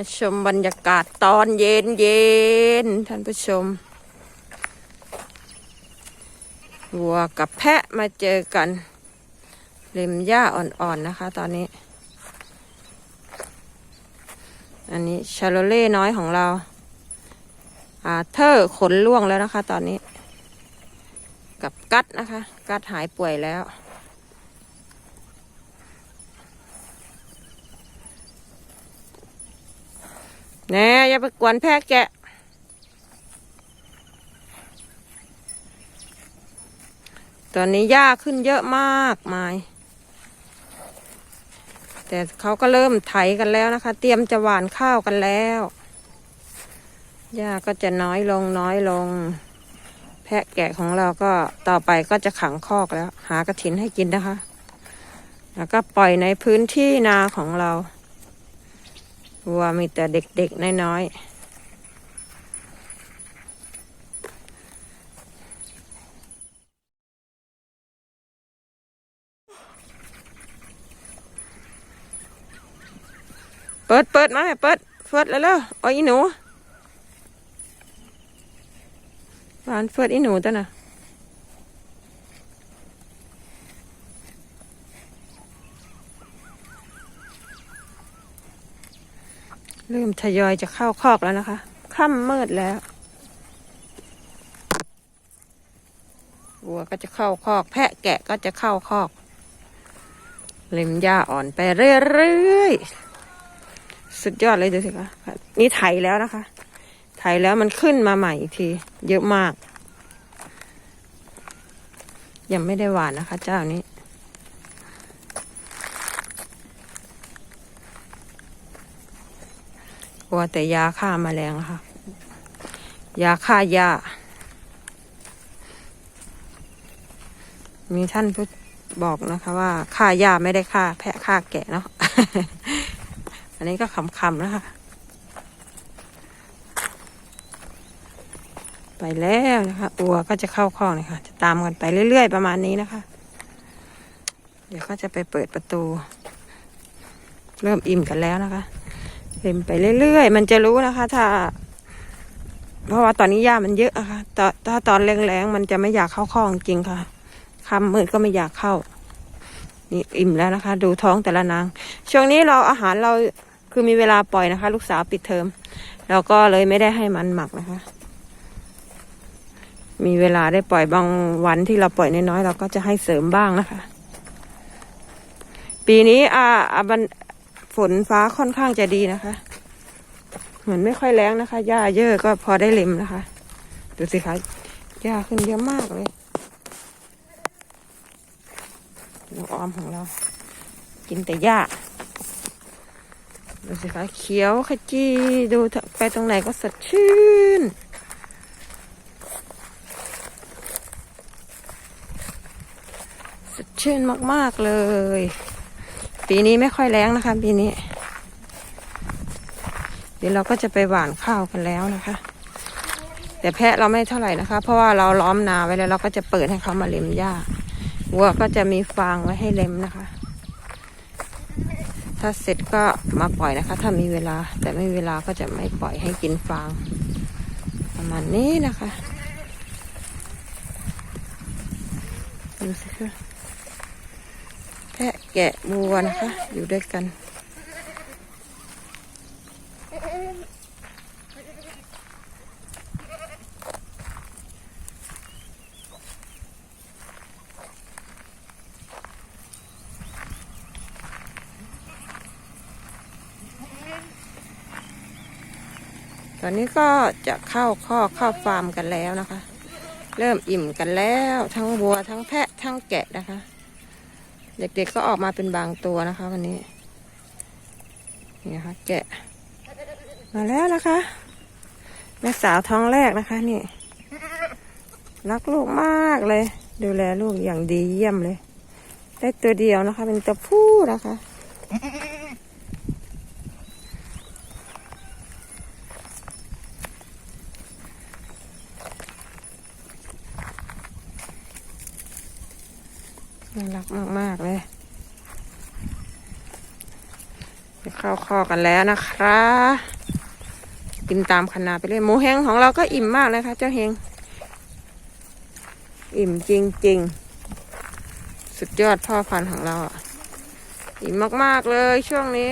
มาชมบรรยากาศตอนเย็นเย็นท่านผู้ชม วัวกับแพะมาเจอกันเลมหญ้าอ่อนๆนะคะ ตอนนี้ อันนี้ชาโลเล่น้อยของเราอาเธอร์ขนล่วงแล้วนะคะ ตอนนี้ กับกัดนะคะ กัดหายป่วยแล้ว แน่อย่าไปกวนแพะแกะ ตอนนี้หญ้าขึ้นเยอะมากมาย แต่เขาก็เริ่มไถกันแล้วนะคะ เตรียมจะหว่านข้าวกันแล้วหญ้าก็จะน้อยลงน้อยลง แพะแกะของเราก็ต่อไปก็จะขังคอกแล้ว หากระถินให้กินนะคะ แล้วก็ปล่อยในพื้นที่นาของเรา วัวมีแต่เด็กๆ น้อยๆเปิดเปิดมาแม่เปิดเฟิดแล้วแล้วเอาอีหนูหวานเฟิดอีหนูตัวน่ะ เริ่มทยอยจะเข้าคอกแล้วนะคะ ค่ำมืดแล้ววัวก็จะเข้าคอก แพะแกะก็จะเข้าคอกเล็มหญ้าอ่อนไปเรื่อยๆ สุดยอดเลยดูสิคะนี่ไถแล้วนะคะ ไถแล้วมันขึ้นมาใหม่อีกที เยอะมาก ยังไม่ได้หวานนะคะ เจ้านี้ กลัวแต่ยาฆ่าแมลงค่ะ ยาฆ่าหญ้า มีท่านพูดบอกนะคะว่าฆ่าหญ้าไม่ได้ฆ่า แพะฆ่าแกะเนาะ อันนี้ก็คำๆนะคะ ไปแล้วนะคะอัวก็จะเข้าคอกเลยค่ะ จะตามกันไปเรื่อยๆประมาณนี้นะคะ เดี๋ยวก็จะไปเปิดประตู เริ่มอิ่มกันแล้วนะคะ เล่นไปเรื่อยๆ มันจะรู้นะคะ ถ้า เพราะว่าตอนนี้หญ้ามันเยอะอะค่ะตถ้าตอนแรงๆมันจะไม่อยากเข้าคอกจริงค่ะคำมืดก็ไม่อยากเข้า นี่อิ่มแล้วนะคะ ดูท้องแต่ละนาง ช่วงนี้เราอาหารเราคือมีเวลาปล่อยนะคะ ลูกสาวปิดเทอมเราก็เลยไม่ได้ให้มันหมักนะคะ มีเวลาได้ปล่อยบางวันที่เราปล่อยน้อยๆเราก็จะให้เสริมบ้างนะคะ ปีนี้อ่าอ่าบัน ฝนฟ้าค่อนข้างจะดีนะคะ เหมือนไม่ค่อยแรงนะคะหญ้าเยอะก็พอได้เล็มนะคะ ดูสิคะหญ้าขึ้นเยอะมากเลยน้อออมของเรา กินแต่หญ้าดูสิคะเขียวขจีดูไปตรงไหนก็สดชื่นสดชื่นมาก ๆ เลย ปีนี้ไม่ค่อยแรงนะคะ ปีนี้ เดี๋ยวเราก็จะไปหว่านข้าวกันแล้วนะคะ แต่แพะเราไม่เท่าไหร่นะคะ เพราะว่าเราล้อมนาไว้แล้วเราก็จะเปิดให้เขามาเล็มหญ้าวัวก็จะมีฟางไว้ให้เล็มนะคะ ถ้าเสร็จก็มาปล่อยนะคะ ถ้ามีเวลา แต่ไม่มีเวลาก็จะไม่ปล่อยให้กินฟาง ประมาณนี้นะคะดูสิคะ แกะวัวนะคะ อยู่ด้วยกัน ตอนนี้ก็จะเข้าข้อเข้าฟาร์มกันแล้วนะคะ เริ่มอิ่มกันแล้วทั้งวัวทั้งแพะทั้งแกะนะคะ เด็กๆก็ออกมาเป็นบางตัวนะคะ วันนี้ นี่นะคะ แกะ มาแล้วนะคะ แม่สาวท้องแรกนะคะ นี่ รักลูกมากเลย ดูแลลูกอย่างดีเยี่ยมเลย ได้ตัวเดียวนะคะ เป็นตัวผู้นะคะ น่ารักมาก ๆ เลยจะเข้าคอกันแล้วนะคะกินตามขนาดไปเลยหมูแห้งของเราก็อิ่มมากนะคะ เจ้าเฮงอิ่มจริง ๆ สุดยอดพ่อพันธุ์ของเราอะอิ่มมาก ๆ เลยช่วงนี้